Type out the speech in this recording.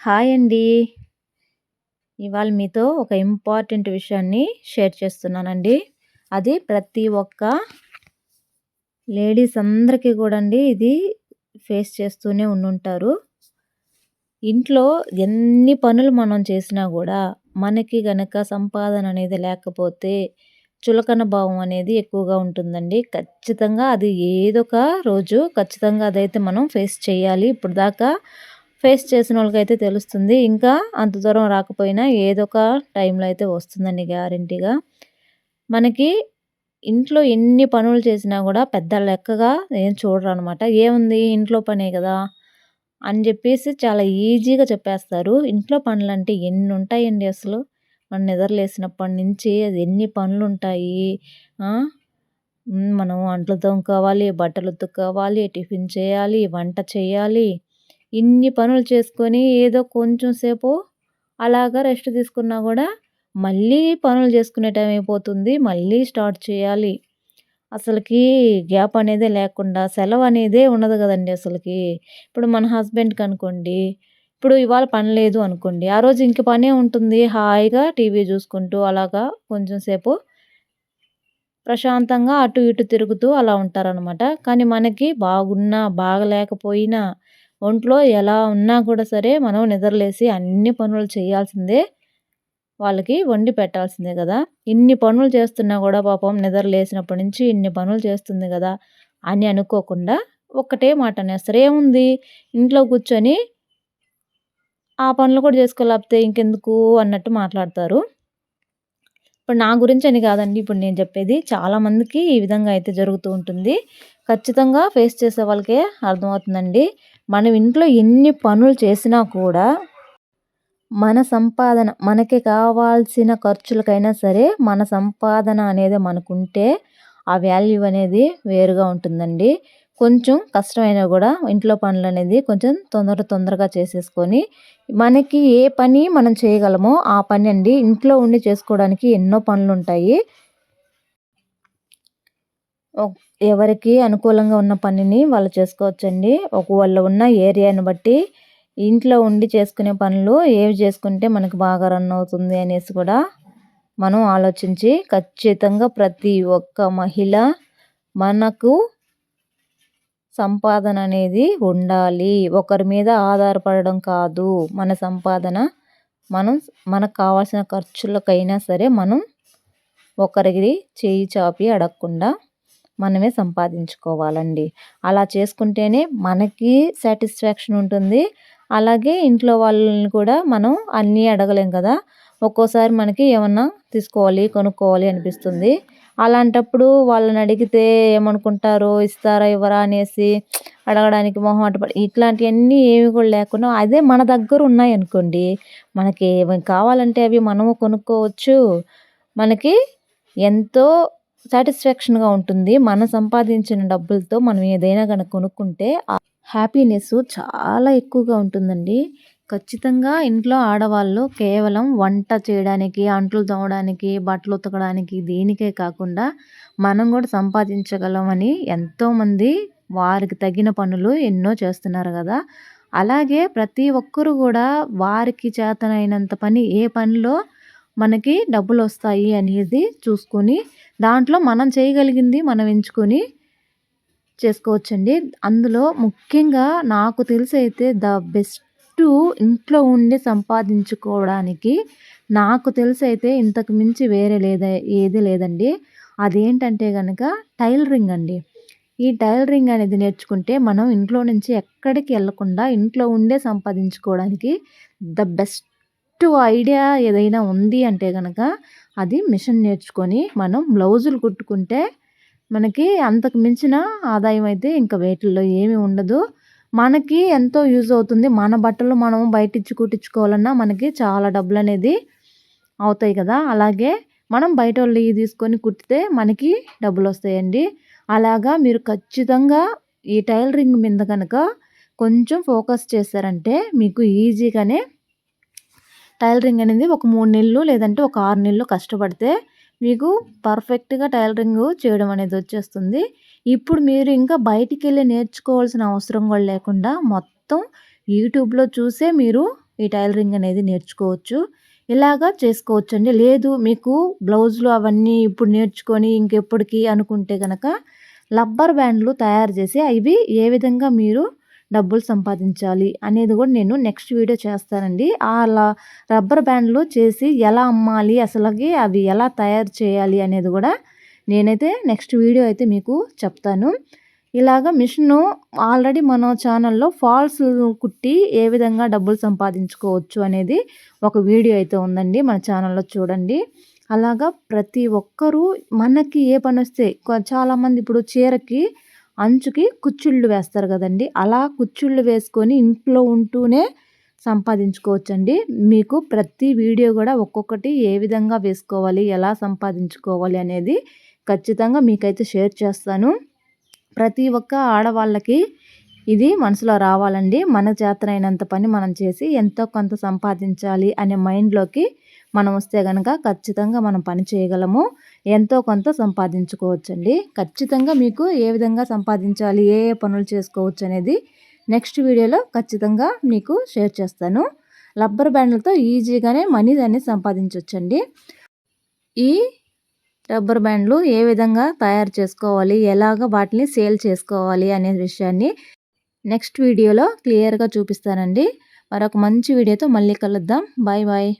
Hi అండి. ఇవాళ మీతో ఒక ఇంపార్టెంట్ విషయాన్ని షేర్ చేస్తున్నానండి. అది ప్రతి ఒక్క లేడీస్ అందరికీ కూడా అండి ఇది ఫేస్ చేస్తూనే ఉండుంటారు. ఇంట్లో ఎన్ని పనులు మనం చేసినా కూడా మనకి గనక సంపాదన అనేది లేకపోతే చులకన భావం అనేది ఎక్కువగా ఉంటుందండి. ఖచ్చితంగా అది ఏదొక రోజు ఖచ్చితంగా అదైతే మనం ఫేస్ చేయాలి. ఇప్పుడు దాకా ఫేస్ చేసిన వాళ్ళకైతే తెలుస్తుంది. ఇంకా అంత దూరం రాకపోయినా ఏదో ఒక టైంలో అయితే వస్తుందండి గ్యారంటీగా. మనకి ఇంట్లో ఎన్ని పనులు చేసినా కూడా పెద్ద లెక్కగా ఏం చూడరు అనమాట ఏముంది? ఇంట్లో పనే కదా అని చెప్పేసి చాలా ఈజీగా చెప్పేస్తారు. ఇంట్లో పనులు అంటే ఎన్ని ఉంటాయండి అసలు? మనం నిద్రలేసినప్పటి నుంచి అది ఎన్ని పనులు ఉంటాయి? మనం అంట్లు తోముకోవాలి బట్టలు ఉతుక్కోవాలి టిఫిన్ చేయాలి వంట చేయాలి ఇన్ని పనులు చేసుకొని ఏదో కొంచెం సేపు అలాగా రెస్ట్ తీసుకున్నా కూడా మళ్ళీ పనులు చేసుకునే టైం అయిపోతుంది. మళ్ళీ స్టార్ట్ చేయాలి. అసలుకి గ్యాప్ అనేదే లేకుండా సెలవు అనేదే ఉండదు కదండి అసలుకి. ఇప్పుడు మన హస్బెండ్కి అనుకోండి ఇప్పుడు ఇవాళ పని లేదు అనుకోండి ఆ రోజు ఇంక పనే ఉంటుంది. హాయిగా టీవీ చూసుకుంటూ అలాగా కొంచెం సేపు ప్రశాంతంగా అటు ఇటు తిరుగుతూ అలా ఉంటారనమాట కానీ మనకి బాగున్నా బాగలేకపోయినా ఒంట్లో ఎలా ఉన్నా కూడా సరే మనం నిద్రలేసి అన్ని పనులు చేయాల్సిందే. వాళ్ళకి వండి పెట్టాల్సిందే కదా. ఇన్ని పనులు చేస్తున్నా కూడా పాపం నిద్ర లేసినప్పటి నుంచి ఇన్ని పనులు చేస్తుంది కదా అని అనుకోకుండా ఒక్కటే మాట అనేస్తారు. ఏముంది? ఇంట్లో కూర్చొని ఆ పనులు కూడా చేసుకోలేకపోతే ఇంకెందుకు? అన్నట్టు మాట్లాడతారు. ఇప్పుడు నా గురించి అని కాదండి. ఇప్పుడు నేను చెప్పేది చాలామందికి ఈ విధంగా అయితే జరుగుతూ ఉంటుంది. ఖచ్చితంగా ఫేస్ చేసే వాళ్ళకే అర్థమవుతుందండి. మనం ఇంట్లో ఎన్ని పనులు చేసినా కూడా మన సంపాదన మనకి కావాల్సిన ఖర్చులకైనా సరే మన సంపాదన అనేది మనకుంటే ఆ వాల్యూ అనేది వేరుగా ఉంటుందండి. కొంచెం కష్టమైనా కూడా ఇంట్లో పనులు అనేది కొంచెం తొందర తొందరగా చేసేసుకొని మనకి ఏ పని మనం చేయగలమో ఆ పని అండి. ఇంట్లో ఉండి చేసుకోవడానికి ఎన్నో పనులు ఉంటాయి ఎవరికి అనుకూలంగా ఉన్న పనిని వాళ్ళు చేసుకోవచ్చండి. ఒక వాళ్ళు ఉన్న ఏరియాని బట్టి ఇంట్లో ఉండి చేసుకునే పనులు ఏవి చేసుకుంటే మనకు బాగా రన్ అవుతుంది అనేసి కూడా మనం ఆలోచించి ఖచ్చితంగా ప్రతి ఒక్క మహిళ మనకు సంపాదన అనేది ఉండాలి. ఒకరి మీద ఆధారపడడం కాదు. మన సంపాదన మనం మనకు కావాల్సిన ఖర్చులకైనా సరే మనం ఒకరికి చేయి చాపి అడగకుండా మనమే సంపాదించుకోవాలండి. అలా చేసుకుంటేనే మనకి సాటిస్ఫాక్షన్ ఉంటుంది. అలాగే ఇంట్లో వాళ్ళని కూడా మనం అన్నీ అడగలేం కదా. ఒక్కోసారి మనకి ఏమన్నా తీసుకోవాలి కొనుక్కోవాలి అనిపిస్తుంది. అలాంటప్పుడు వాళ్ళని అడిగితే ఏమనుకుంటారో ఇస్తారా ఇవ్వరా అనేసి అడగడానికి మొహం పడి ఇట్లాంటివన్నీ ఏమి కూడా లేకుండా అదే మన దగ్గర ఉన్నాయి అనుకోండి. మనకి ఏమి కావాలంటే అవి మనము కొనుక్కోవచ్చు. మనకి ఎంతో సాటిస్ఫాక్షన్గా ఉంటుంది. మనం సంపాదించిన డబ్బులతో మనం ఏదైనా కనుక కొనుక్కుంటే హ్యాపీనెస్ చాలా ఎక్కువగా ఉంటుందండి. ఖచ్చితంగా ఇంట్లో ఆడవాళ్ళు కేవలం వంట చేయడానికి అంట్లు తోమడానికి బట్టలు ఉతకడానికి దేనికే కాకుండా మనం కూడా సంపాదించగలమని ఎంతోమంది వారికి తగిన పనులు ఎన్నో చేస్తున్నారు కదా. అలాగే ప్రతి ఒక్కరు కూడా వారికి చేతనైనంత పని ఏ పనిలో మనకి డబ్బులు వస్తాయి అనేది చూసుకొని దాంట్లో మనం చేయగలిగింది మనం ఎంచుకొని చేసుకోవచ్చండి. అందులో ముఖ్యంగా నాకు తెలిసి అయితే ద బెస్ట్ ఇంట్లో ఉండి సంపాదించుకోవడానికి నాకు తెలిసి అయితే ఇంతకు మించి వేరే లేదా ఏది లేదండి. అదేంటంటే కనుక టైలరింగ్ అండి. ఈ టైలరింగ్ అనేది నేర్చుకుంటే మనం ఇంట్లో నుంచి ఎక్కడికి వెళ్ళకుండా ఇంట్లో ఉండే సంపాదించుకోవడానికి ద బెస్ట్ ఐడియా ఏదైనా ఉంది అంటే కనుక అది మిషన్ నేర్చుకొని మనం బ్లౌజులు కుట్టుకుంటే మనకి అంతకు మించిన ఆదాయం అయితే ఇంకా వేటిల్లో ఏమీ ఉండదు. మనకి ఎంతో యూజ్ అవుతుంది. మన బట్టలు మనం బయట ఇచ్చి కుట్టించుకోవాలన్నా మనకి చాలా డబ్బులు అనేది అవుతాయి కదా. అలాగే మనం బయట వాళ్ళు తీసుకొని కుట్టితే మనకి డబ్బులు వస్తాయండి అలాగా మీరు ఖచ్చితంగా ఈ టైలరింగ్ మీద కనుక కొంచెం ఫోకస్ చేశారంటే మీకు ఈజీగానే టైలరింగ్ అనేది ఒక మూడు నెలలు లేదంటే ఒక ఆరు నెలలు కష్టపడితే మీకు పర్ఫెక్ట్గా టైలరింగ్ చేయడం అనేది వచ్చేస్తుంది. ఇప్పుడు మీరు ఇంకా బయటికి వెళ్ళి నేర్చుకోవాల్సిన అవసరం కూడా లేకుండా మొత్తం యూట్యూబ్లో చూసే మీరు ఈ టైలరింగ్ అనేది నేర్చుకోవచ్చు. ఇలాగా చేసుకోవచ్చండి. లేదు మీకు బ్లౌజులు అవన్నీ ఇప్పుడు నేర్చుకొని ఇంకెప్పటికీ అనుకుంటే కనుక లబ్బర్ బ్యాండ్లు తయారు చేసి అవి ఏ విధంగా మీరు డబ్బులు సంపాదించాలి అనేది కూడా నేను నెక్స్ట్ వీడియో చేస్తానండి. అలా రబ్బర్ బ్యాండ్లు చేసి ఎలా అమ్మాలి అసలుకి అవి ఎలా తయారు చేయాలి అనేది కూడా నేనైతే నెక్స్ట్ వీడియో అయితే మీకు చెప్తాను. ఇలాగ మిషన్ ఆల్రెడీ మన ఛానల్లో ఫాల్స్ కుట్టి ఏ విధంగా డబ్బులు సంపాదించుకోవచ్చు అనేది ఒక వీడియో అయితే ఉందండి మన ఛానల్లో చూడండి. అలాగా ప్రతి ఒక్కరూ మనకి ఏ పని వస్తే చాలామంది ఇప్పుడు చీరకి అంచుకి కుచ్చుళ్ళు వేస్తారు కదండి. అలా కుచ్చుళ్ళు వేసుకొని ఇంట్లో ఉంటూనే సంపాదించుకోవచ్చండి. మీకు ప్రతి వీడియో కూడా ఒక్కొక్కటి ఏ విధంగా వేసుకోవాలి ఎలా సంపాదించుకోవాలి అనేది ఖచ్చితంగా మీకైతే షేర్ చేస్తాను. ప్రతి ఒక్క ఆడవాళ్ళకి ఇది మనసులో రావాలండి. మన చేతనైనంత పని మనం చేసి ఎంతో కొంత సంపాదించాలి అనే మైండ్లోకి మనం వస్తే కనుక ఖచ్చితంగా మనం పని చేయగలము. ఎంతో కొంత సంపాదించుకోవచ్చండి. ఖచ్చితంగా మీకు ఏ విధంగా సంపాదించాలి ఏ ఏ పనులు చేసుకోవచ్చు అనేది నెక్స్ట్ వీడియోలో ఖచ్చితంగా మీకు షేర్ చేస్తాను. రబ్బర్ బ్యాండ్లతో ఈజీగానే మనీ అనేది సంపాదించవచ్చండి ఈ రబ్బర్ బ్యాండ్లు ఏ విధంగా తయారు చేసుకోవాలి ఎలాగ వాటిని సేల్ చేసుకోవాలి అనే విషయాన్ని నెక్స్ట్ వీడియోలో క్లియర్గా చూపిస్తానండి. మరొక మంచి వీడియోతో మళ్ళీ కలుద్దాం. Bye bye.